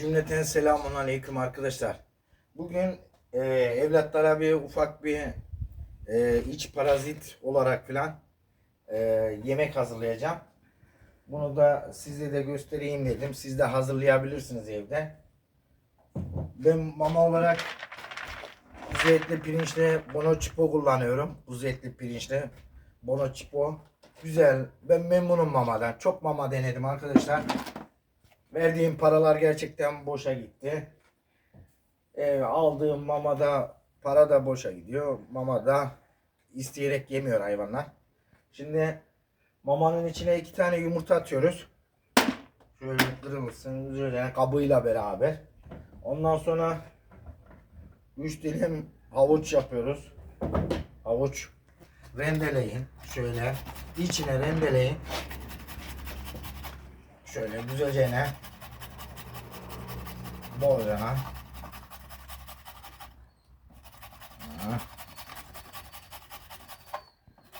Cümleten selamun aleyküm arkadaşlar. Bugün e, evlatlara bir ufak bir e, iç parazit olarak filan e, yemek hazırlayacağım. Bunu da size de göstereyim dedim. Siz de hazırlayabilirsiniz evde. Ben mama olarak kuzu etli pirinçle bonoçipo kullanıyorum. Kuzu etli pirinçle bonoçipo. Güzel. Ben memnunum mamadan. Çok mama denedim arkadaşlar. Verdiğim paralar gerçekten boşa gitti. Ee, aldığım mamada para da boşa gidiyor. Mama da isteyerek yemiyor hayvanlar. Şimdi mamanın içine iki tane yumurta atıyoruz. Şöyle kırılsın üzerine kabıyla beraber. Ondan sonra 3 dilim havuç yapıyoruz. Havuç rendeleyin. Şöyle içine rendeleyin. Şöyle güzelce bolcana Ha.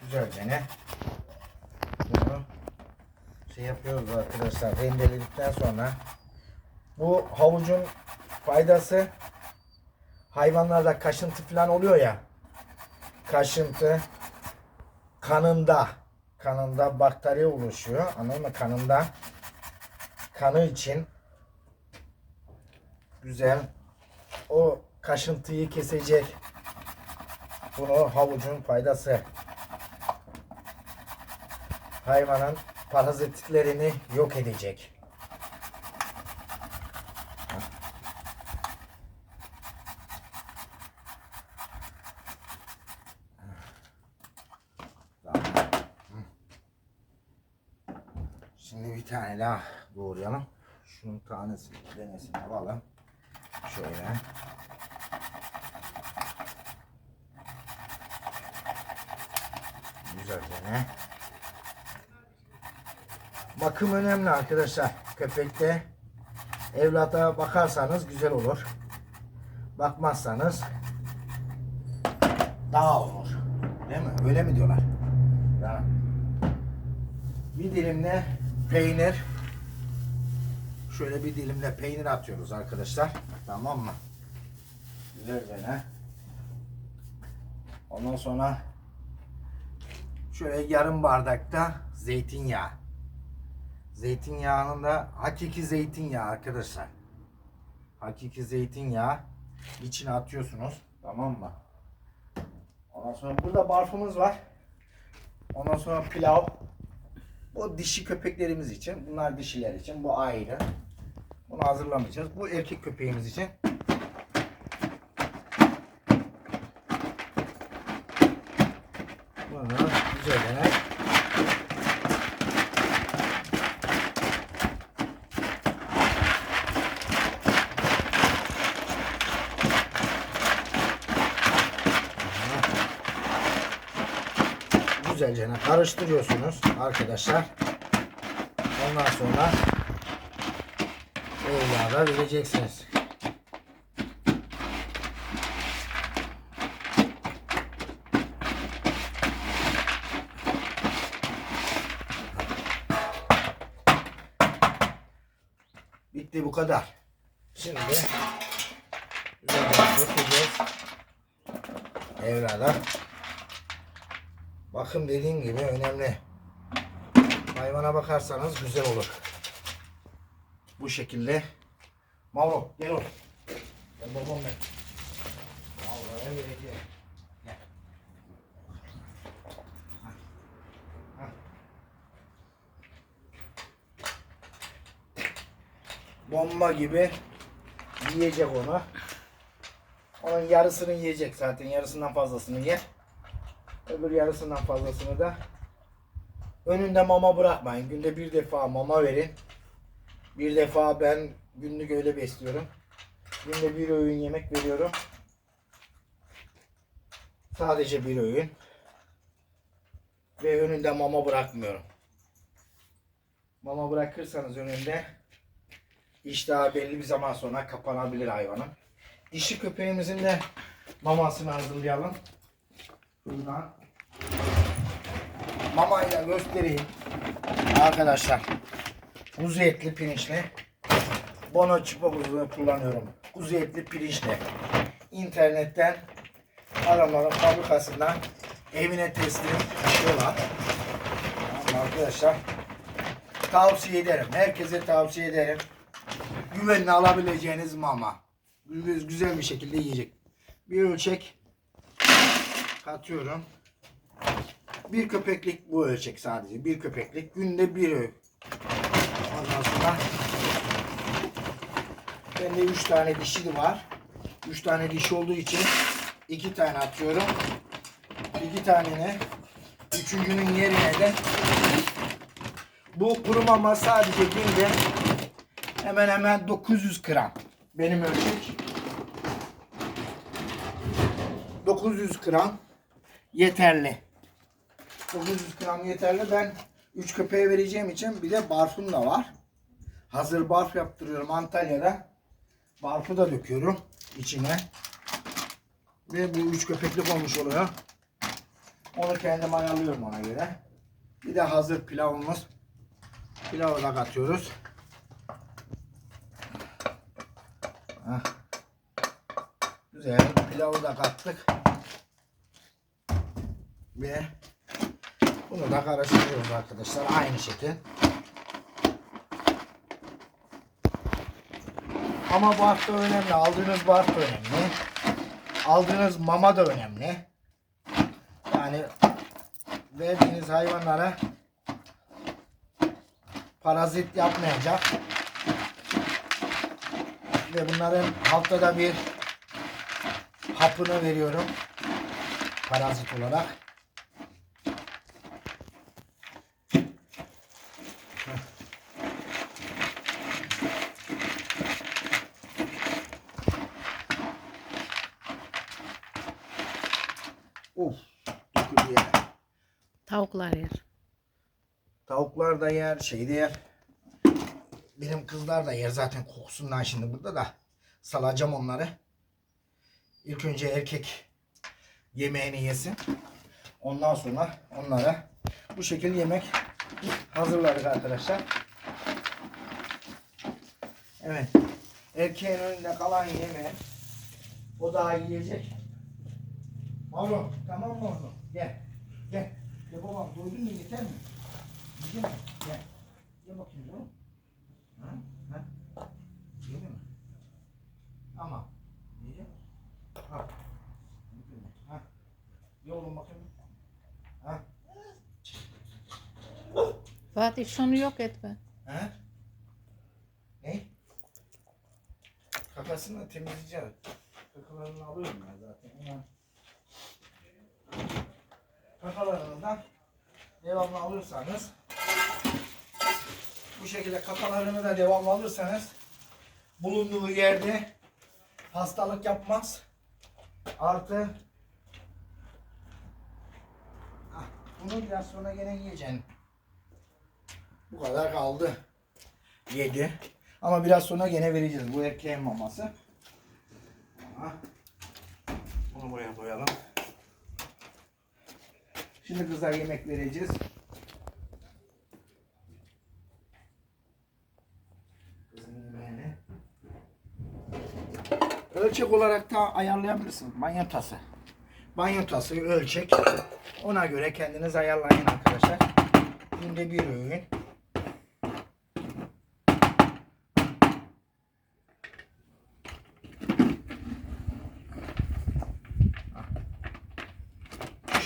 güzelce ne bunu şey yapıyoruz arkadaşlar rendeledikten sonra. Bu havucun faydası hayvanlarda kaşıntı falan oluyor ya. Kaşıntı kanında kanında bakteri oluşuyor. Anladın mı? Kanında kanı için güzel o kaşıntıyı kesecek bunu havucun faydası hayvanın parazitlerini yok edecek. Şimdi bir tane daha doğrayalım. Şunun tanesi denesini alalım. Şöyle. Güzel dene. Bakım önemli arkadaşlar. Köpekte evlata bakarsanız güzel olur. Bakmazsanız daha olur. Değil mi? Öyle mi diyorlar? Ya. Bir dilimle peynir şöyle bir dilimle peynir atıyoruz arkadaşlar. Tamam mı? Güzelce Ondan sonra şöyle yarım bardakta zeytinyağı. Zeytinyağının da hakiki zeytinyağı arkadaşlar. Hakiki zeytinyağı içine atıyorsunuz. Tamam mı? Ondan sonra burada barfımız var. Ondan sonra pilav. Bu dişi köpeklerimiz için. Bunlar dişiler için. Bu ayrı. Bunu hazırlamayacağız. Bu erkek köpeğimiz için. Bunu güzelce güzelce karıştırıyorsunuz arkadaşlar. Ondan sonra evlada vereceksiniz. Bitti bu kadar. Şimdi dökeceğiz. Evlada. Bakım dediğim gibi önemli. Hayvana bakarsanız güzel olur. Bu şekilde. Mavro gel oğlum. Gel babam ben. Mavro'ya vereceğim. Gel. Hah. Bomba gibi yiyecek onu. Onun yarısını yiyecek zaten. Yarısından fazlasını yer. Öbür yarısından fazlasını da önünde mama bırakmayın. Günde bir defa mama verin. Bir defa ben günlük öyle besliyorum. Günde bir öğün yemek veriyorum. Sadece bir öğün. Ve önünde mama bırakmıyorum. Mama bırakırsanız önünde iştah belli bir zaman sonra kapanabilir hayvanın. Dişi köpeğimizin de mamasını hazırlayalım. Şuradan mamayla göstereyim. Arkadaşlar kuzu etli pirinçli Bono çipa kuzu kullanıyorum. Kuzu etli pirinçle. İnternetten adamların fabrikasından evine teslim ediyorlar. Tamam arkadaşlar. Tavsiye ederim. Herkese tavsiye ederim. Güvenle alabileceğiniz mama. Gü- Güzel bir şekilde yiyecek. Bir ölçek katıyorum. Bir köpeklik bu ölçek sadece. Bir köpeklik. Günde bir. Ondan sonra bende üç tane dişi var. Üç tane dişi olduğu için iki tane atıyorum. İki taneni üçüncünün yerine de bu kuru mama sadece günde hemen hemen 900 gram. Benim ölçek 900 gram yeterli. 900 gram yeterli. Ben 3 köpeğe vereceğim için bir de barfım da var. Hazır barf yaptırıyorum Antalya'da. Barfı da döküyorum içine. Ve bu 3 köpeklik olmuş oluyor. Onu kendim ayarlıyorum ona göre. Bir de hazır pilavımız. Pilavı da katıyoruz. Heh. Güzel. Pilavı da kattık. Ve bunu da karıştırıyoruz arkadaşlar. Aynı şekil. Ama barf da önemli. Aldığınız barf da önemli. Aldığınız mama da önemli. Yani verdiğiniz hayvanlara parazit yapmayacak. Ve bunların haftada bir hapını veriyorum. Parazit olarak. Tavuklar yer. Tavuklar da yer, şey de yer. Benim kızlar da yer zaten kokusundan şimdi burada da. Salacağım onları. İlk önce erkek yemeğini yesin. Ondan sonra onlara bu şekilde yemek hazırladık arkadaşlar. Evet. Erkeğin önünde kalan yemeği o daha yiyecek. Oğlum tamam mı oğlum? Gel. Gel. Gel babam doydun mu yeter mi? Yiyecek mi? Gel. Gel bakayım oğlum. Ha? Ha? Yedi mi? Tamam. Yiyecek. Mi? Ha. Ye oğlum bakayım. Ha? Fatih şunu yok etme. Ha? Ne? Kakasını da temizleyeceğiz. Kakalarını alıyorum ben zaten. Hemen. Kakalarından devamlı alırsanız bu şekilde kakalarını da devamlı alırsanız bulunduğu yerde hastalık yapmaz. Artı Ah, bunu biraz sonra gene yiyeceksin. Bu kadar kaldı. Yedi. Ama biraz sonra gene vereceğiz. Bu erkeğin maması. Ama bunu buraya koyalım. Şimdi kızlar yemek vereceğiz. Ölçek olarak da ayarlayabilirsiniz. Banyo tası. Banyo tası, ölçek. Ona göre kendiniz ayarlayın arkadaşlar. Günde bir öğün.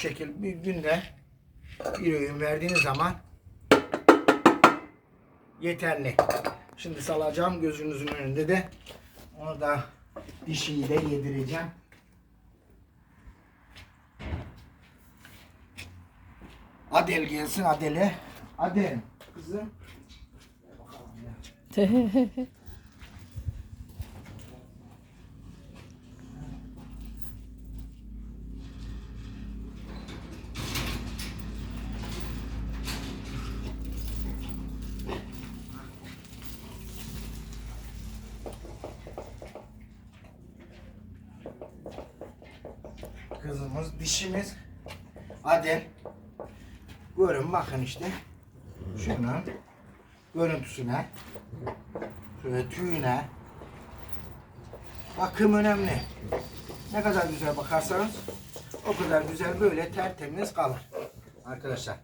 Şekil bir günde bir öğün verdiğiniz zaman yeterli. Şimdi salacağım gözünüzün önünde de onu da dişiyi yedireceğim. Adel gelsin Adel'e. Adel kızım. Kızımız, dişimiz Adel. Görün bakın işte. Şunun görüntüsüne. şöyle tüyüne bakım önemli. Ne kadar güzel bakarsanız o kadar güzel böyle tertemiz kalır. Arkadaşlar.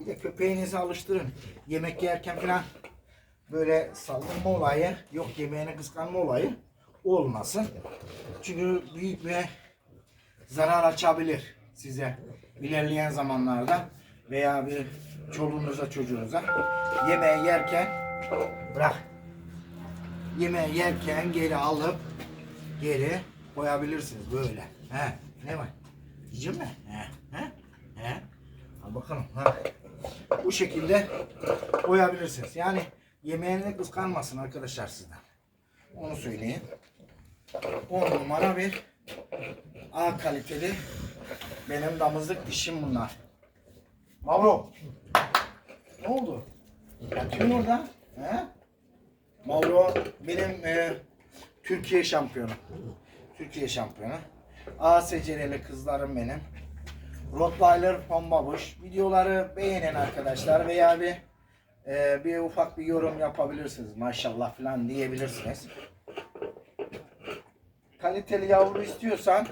Bir de köpeğinizi alıştırın. Yemek yerken falan böyle saldırma olayı, yok yemeğine kıskanma olayı olmasın. Çünkü büyük bir zarar açabilir size ilerleyen zamanlarda veya bir çoluğunuza çocuğunuza yemeği yerken bırak yemeği yerken geri alıp geri koyabilirsiniz böyle. He, ne var? Yiyecek mi? He, he, he. Al bakalım. Ha. Bu şekilde koyabilirsiniz. Yani yemeğini kıskanmasın arkadaşlar sizden. Onu söyleyeyim. 10 numara bir A kaliteli benim damızlık dişim bunlar. Mavro. Ne oldu? Yatıyorsun orada. He? Mavro benim e, Türkiye şampiyonu. Türkiye şampiyonu. A secereli kızlarım benim. Rottweiler Pombabuş. Videoları beğenin arkadaşlar veya bir e, bir ufak bir yorum yapabilirsiniz. Maşallah falan diyebilirsiniz. Kaliteli yavru istiyorsan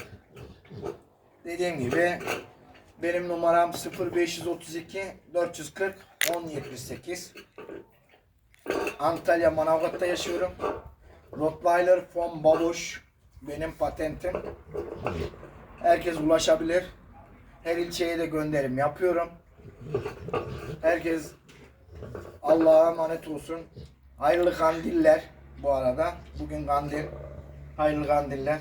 dediğim gibi benim numaram 0532 440 1078 Antalya Manavgat'ta yaşıyorum. Rottweiler von Babuş benim patentim. Herkes ulaşabilir. Her ilçeye de gönderim yapıyorum. Herkes Allah'a emanet olsun. Hayırlı kandiller bu arada. Bugün kandil. Hayırlı kandiller.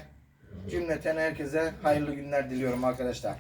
Cümleten herkese hayırlı günler diliyorum arkadaşlar.